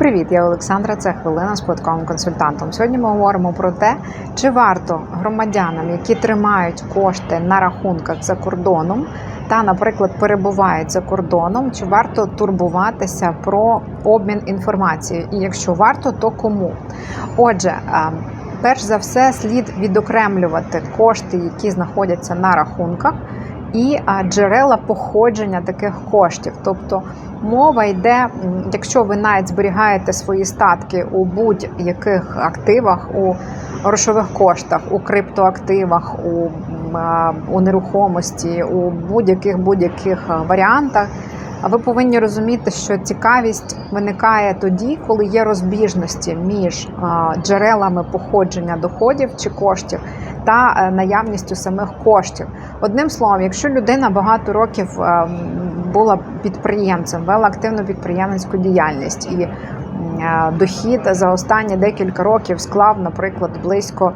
Привіт, я Олександра. Це хвилина з податковим консультантом. Сьогодні ми говоримо про те, чи варто громадянам, які тримають кошти на рахунках за кордоном, та, наприклад, перебувають за кордоном, чи варто турбуватися про обмін інформацією? І якщо варто, то кому? Отже, перш за все, слід відокремлювати кошти, які знаходяться на рахунках. І джерела походження таких коштів, тобто мова йде, якщо ви навіть зберігаєте свої статки у будь-яких активах, у грошових коштах, у криптоактивах, у, у нерухомості, у будь-яких будь-яких варіантах. А ви повинні розуміти, що цікавість виникає тоді, коли є розбіжності між джерелами походження доходів чи коштів та е, наявністю самих коштів. Одним словом, якщо людина багато років е, була підприємцем, вела активну підприємницьку діяльність і е, дохід за останні декілька років склав, наприклад, близько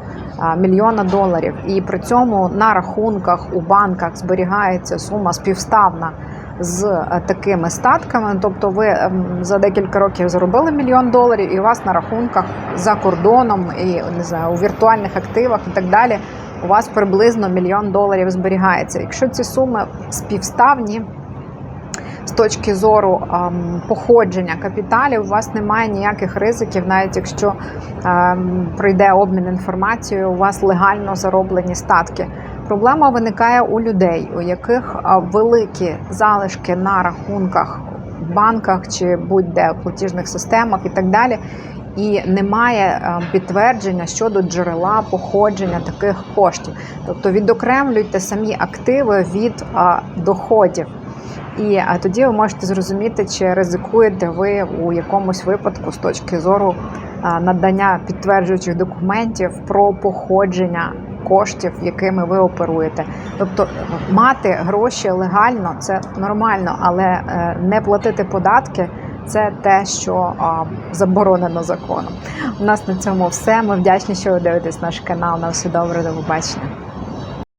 мільйона доларів, і при цьому на рахунках у банках зберігається сума співставна. З е, такими статками, тобто ви ем, за декілька років заробили мільйон доларів, і у вас на рахунках за кордоном і не знаю, у віртуальних активах і так далі, у вас приблизно мільйон доларів зберігається. Якщо ці суми співставні з точки зору ем, походження капіталів, у вас немає ніяких ризиків, навіть якщо ем, пройде обмін інформацією, у вас легально зароблені статки. Проблема виникає у людей, у яких великі залишки на рахунках в банках чи будь-де в платіжних системах і так далі. І немає підтвердження щодо джерела походження таких коштів. Тобто відокремлюйте самі активи від доходів. І тоді ви можете зрозуміти, чи ризикуєте ви у якомусь випадку з точки зору надання підтверджуючих документів про походження коштів, якими ви оперуєте. Тобто мати гроші легально це нормально, але е, не платити податки. Це те, що заборонено законом. У нас на цьому все. Ми вдячні, що ви дивитесь наш канал. На все добре, до побачення.